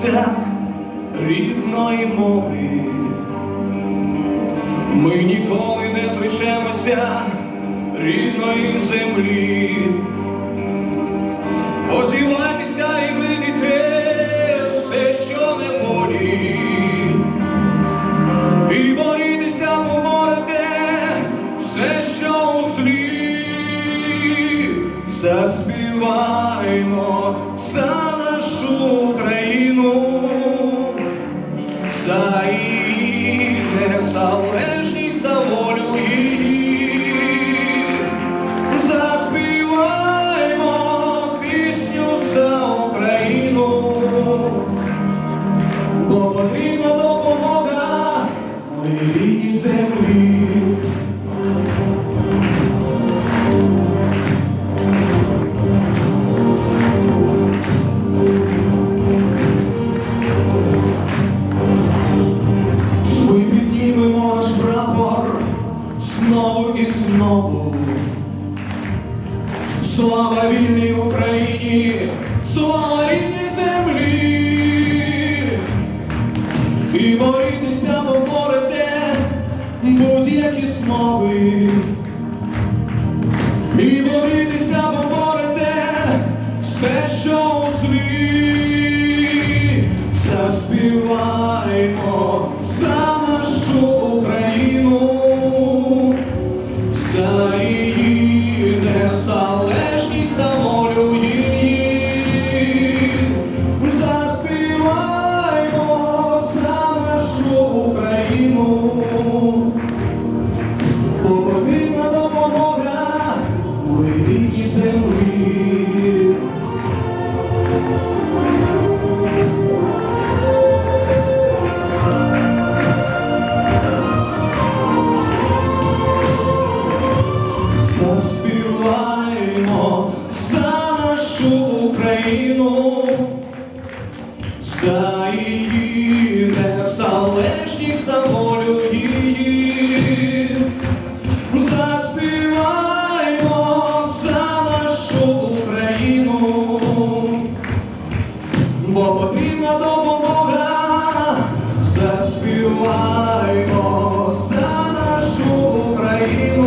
боюся рідної мови, ми ніколи не звичемося рідної землі. Подівайтеся і видите все, що не болі, і борітися борітеся, морде, все, що у слід, заспіваємо. Україну, за її знову. Слава вільній Україні, слава рідній землі. І борітеся поборете будь-які змови. І борітеся поборете все, що у злі. Заспіваємо Україну, за її незалежність за волю її. Заспіваймо за нашу Україну, бо потрібна допомога, заспіваємо за нашу Україну.